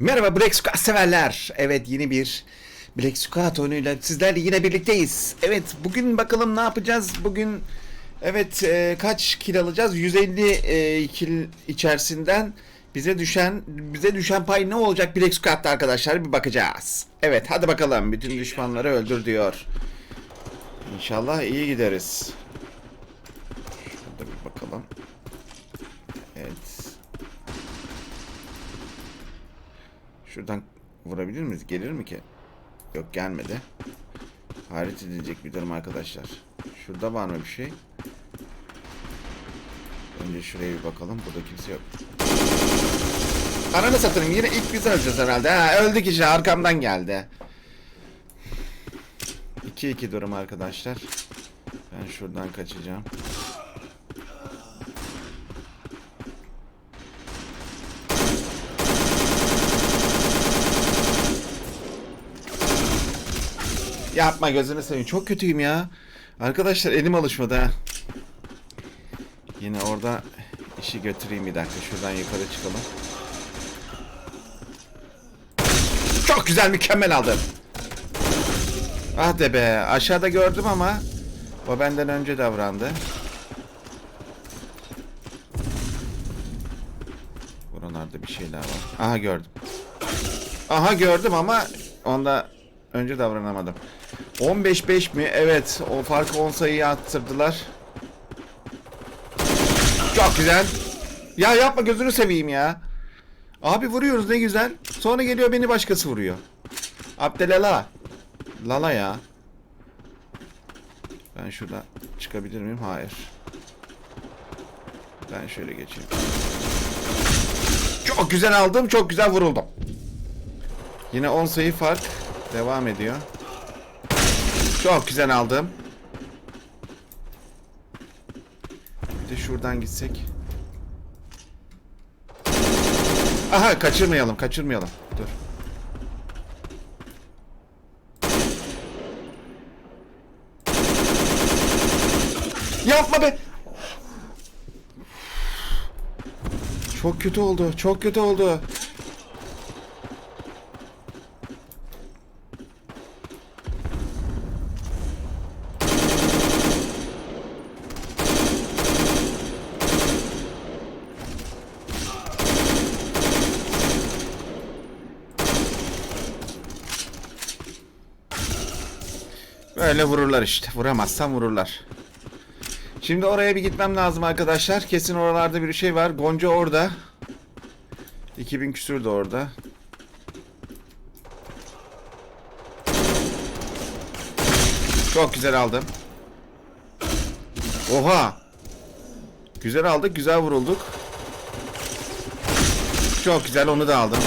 Merhaba Black Squad severler. Evet yeni bir Black Squad oyunuyla sizlerle yine birlikteyiz. Evet bugün bakalım ne yapacağız? Bugün evet e, kaç kill alacağız? 150 e, kill içerisinden bize düşen bize düşen pay ne olacak Black Squad'da arkadaşlar bir bakacağız. Evet hadi bakalım bütün düşmanları öldür diyor. İnşallah iyi gideriz. Şurada bir bakalım. Evet. Şuradan vurabilir miyiz? Gelir mi ki? Yok gelmedi. Hayret edilecek bir durum arkadaşlar. Şurada var mı bir şey? Önce şuraya bir bakalım. Burada kimse yok. Ananı satayım. Yine ilk biz öleceğiz herhalde. Ha, öldük işte. Arkamdan geldi. 2-2 durum arkadaşlar. Ben şuradan kaçacağım. Yapma gözünü seveyim. Çok kötüyüm ya. Arkadaşlar elim alışmadı ha. Yine orada işi götüreyim bir dakika. Şuradan yukarı çıkalım. Çok güzel mükemmel aldım. Ah de be. Aşağıda gördüm ama o benden önce davrandı. Buralarda bir şeyler var. Aha gördüm. Aha gördüm ama onda önce davranamadım. 15-5 mi? Evet. O farkı 10 sayıya attırdılar. Çok güzel. Ya yapma gözünü seveyim ya. Abi vuruyoruz ne güzel. Sonra geliyor beni başkası vuruyor. Abdelala. Lala ya. Ben şurada çıkabilir miyim? Hayır. Ben şöyle geçeyim. Çok güzel aldım. Çok güzel vuruldum. Yine 10 sayı fark devam ediyor. Çok güzel aldım. Bir de şuradan gitsek. Aha kaçırmayalım, kaçırmayalım. Dur. Yapma be. Çok kötü oldu. Çok kötü oldu. Böyle vururlar işte. Vuramazsam vururlar. Şimdi oraya bir gitmem lazım arkadaşlar. Kesin oralarda bir şey var. Gonca orada. 2000 küsür de orada. Çok güzel aldım. Oha. Güzel aldık, güzel vurulduk. Çok güzel onu da aldım.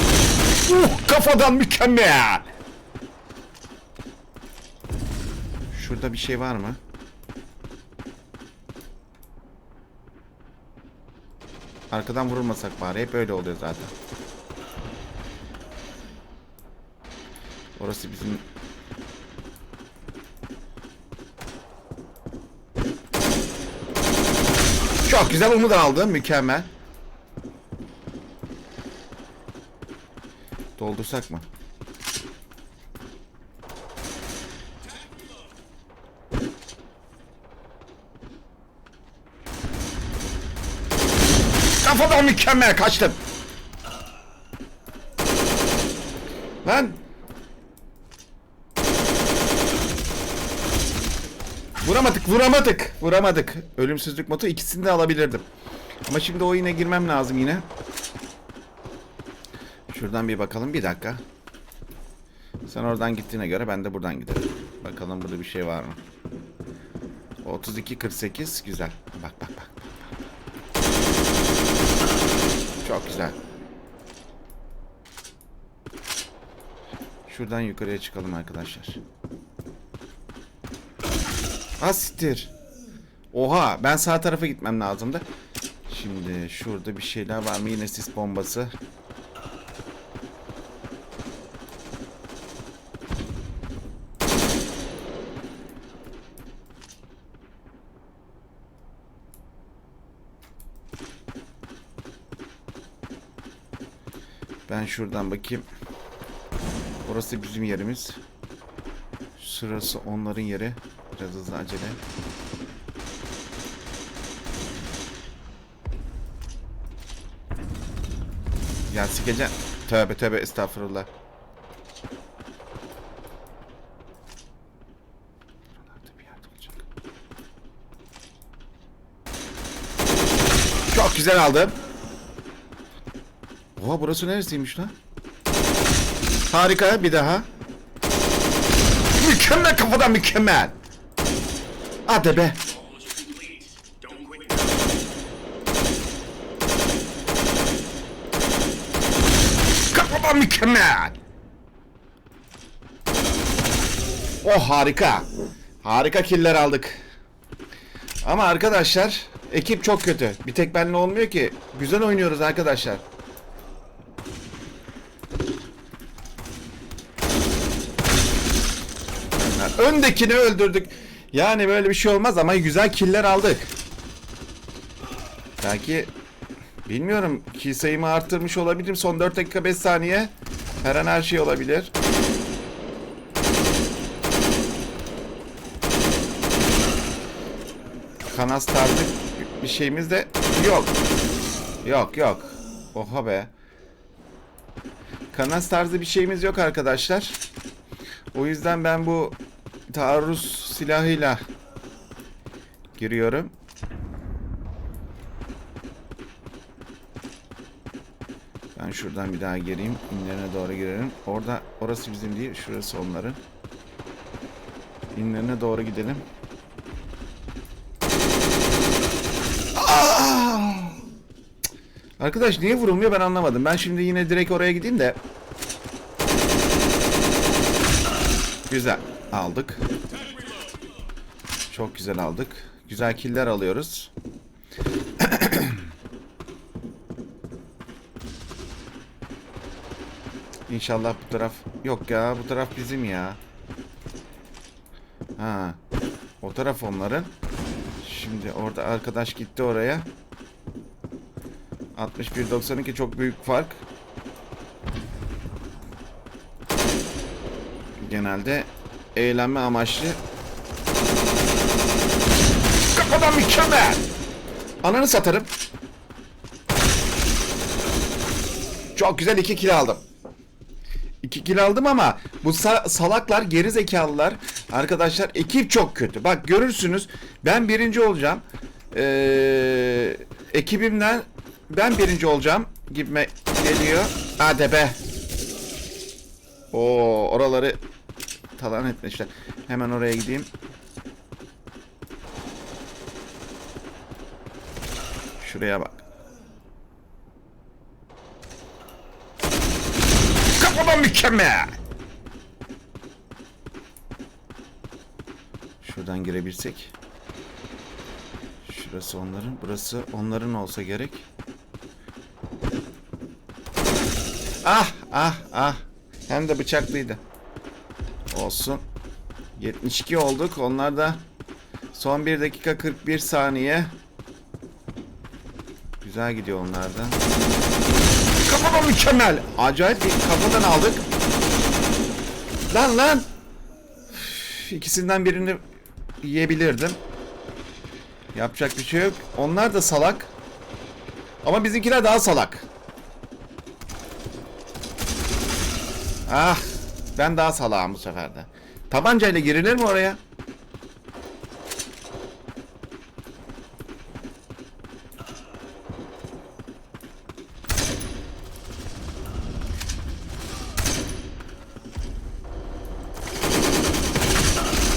Uh, kafadan mükemmel. Şurada bir şey var mı? Arkadan vurulmasak bari. Hep öyle oluyor zaten. Orası bizim... Çok güzel onu da aldım. Mükemmel. Doldursak mı? Kafadan mükemmel kaçtım. Lan. Vuramadık, vuramadık, vuramadık. Ölümsüzlük modu ikisini de alabilirdim. Ama şimdi oyuna girmem lazım yine. Şuradan bir bakalım bir dakika. Sen oradan gittiğine göre ben de buradan giderim. Bakalım burada bir şey var mı? 32 48 güzel. Bak bak bak. Çok güzel. Şuradan yukarıya çıkalım arkadaşlar. Asittir. Oha ben sağ tarafa gitmem lazımdı. Şimdi şurada bir şeyler var mı? Yine sis bombası. Şuradan bakayım. Orası bizim yerimiz. Şurası onların yeri. Biraz hızlı acele. Ya sikeceğim. Tövbe tövbe estağfurullah. Çok güzel aldım. Oha burası neresiymiş lan? Harika bir daha. Mükemmel kafadan mükemmel. Hadi be. Kafadan mükemmel. Oh harika. Harika killer aldık. Ama arkadaşlar ekip çok kötü. Bir tek benle olmuyor ki. Güzel oynuyoruz arkadaşlar. Öndekini öldürdük. Yani böyle bir şey olmaz ama güzel killer aldık. Belki bilmiyorum kill sayımı arttırmış olabilirim. Son 4 dakika 5 saniye. Her an her şey olabilir. Kanas tarzı bir şeyimiz de yok. Yok yok. Oha be. Kanas tarzı bir şeyimiz yok arkadaşlar. O yüzden ben bu taarruz silahıyla giriyorum. Ben şuradan bir daha gireyim. İnlerine doğru girelim. Orada orası bizim değil, şurası onların. İnlerine doğru gidelim. Aa! Arkadaş niye vurulmuyor ben anlamadım. Ben şimdi yine direkt oraya gideyim de. Güzel. Aldık. Çok güzel aldık. Güzel killer alıyoruz. İnşallah bu taraf... Yok ya bu taraf bizim ya. Ha. O taraf onların. Şimdi orada arkadaş gitti oraya. 61-92 çok büyük fark. Genelde eğlenme amaçlı. Kafadan mükemmel. Ananı satarım. Çok güzel iki kill aldım. 2 kill aldım ama bu sa- salaklar geri zekalılar arkadaşlar ekip çok kötü. Bak görürsünüz ben birinci olacağım. Ee, ekibimden ben birinci olacağım gibime geliyor. Hadi be. Oo oraları talan etmişler. Hemen oraya gideyim. Şuraya bak. Kafadan mükemmel. Şuradan girebilsek. Şurası onların, burası onların olsa gerek. Ah, ah, ah. Hem de bıçaklıydı. Olsun. 72 olduk. Onlar da son 1 dakika 41 saniye. Güzel gidiyor onlar da. Kafadan mükemmel. Acayip bir kafadan aldık. Lan lan. Üf, İkisinden birini yiyebilirdim. Yapacak bir şey yok. Onlar da salak. Ama bizimkiler daha salak. Ah. Ben daha salağım bu sefer de. Tabancayla girilir mi oraya?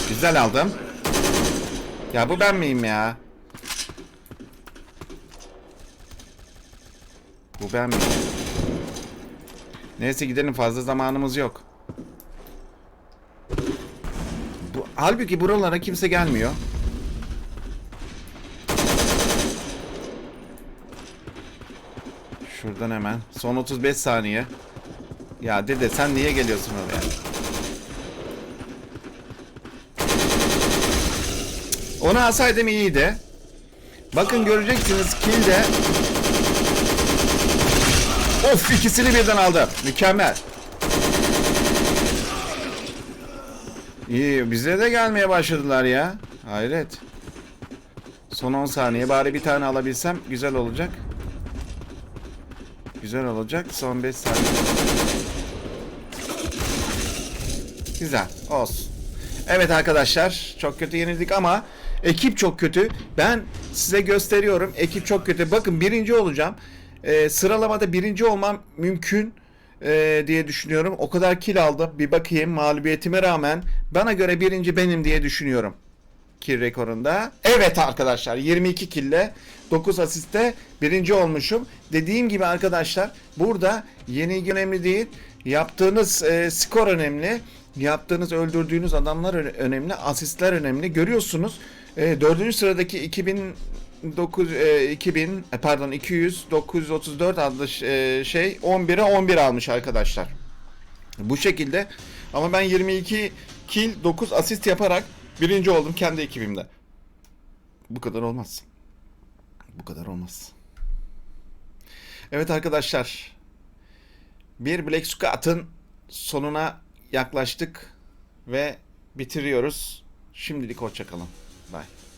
Güzel aldım. Ya bu ben miyim ya? Bu ben miyim? Neyse gidelim fazla zamanımız yok. Bu, halbuki buralara kimse gelmiyor. Şuradan hemen. Son 35 saniye. Ya dede sen niye geliyorsun oraya? Onu alsaydım iyiydi. Bakın göreceksiniz kill de Of ikisini birden aldı. Mükemmel. İyi bize de gelmeye başladılar ya. Hayret. Son 10 saniye bari bir tane alabilsem güzel olacak. Güzel olacak. Son 5 saniye. Güzel. Olsun. Evet arkadaşlar çok kötü yenildik ama ekip çok kötü. Ben size gösteriyorum. Ekip çok kötü. Bakın birinci olacağım. Ee, sıralamada birinci olmam mümkün ee, diye düşünüyorum. O kadar kill aldım. Bir bakayım mağlubiyetime rağmen bana göre birinci benim diye düşünüyorum. Kill rekorunda. Evet arkadaşlar 22 kille 9 asiste birinci olmuşum. Dediğim gibi arkadaşlar burada yenilgi önemli değil. Yaptığınız e, skor önemli. Yaptığınız öldürdüğünüz adamlar önemli. Asistler önemli. Görüyorsunuz e, dördüncü sıradaki 2009 e, 2000 e, pardon 200 934 adlı e, şey 11'e 11 almış arkadaşlar. Bu şekilde ama ben 22 kill 9 asist yaparak birinci oldum kendi ekibimde. Bu kadar olmaz. Bu kadar olmaz. Evet arkadaşlar. Bir Black Scout'ın sonuna yaklaştık ve bitiriyoruz. Şimdilik hoşçakalın. Bye.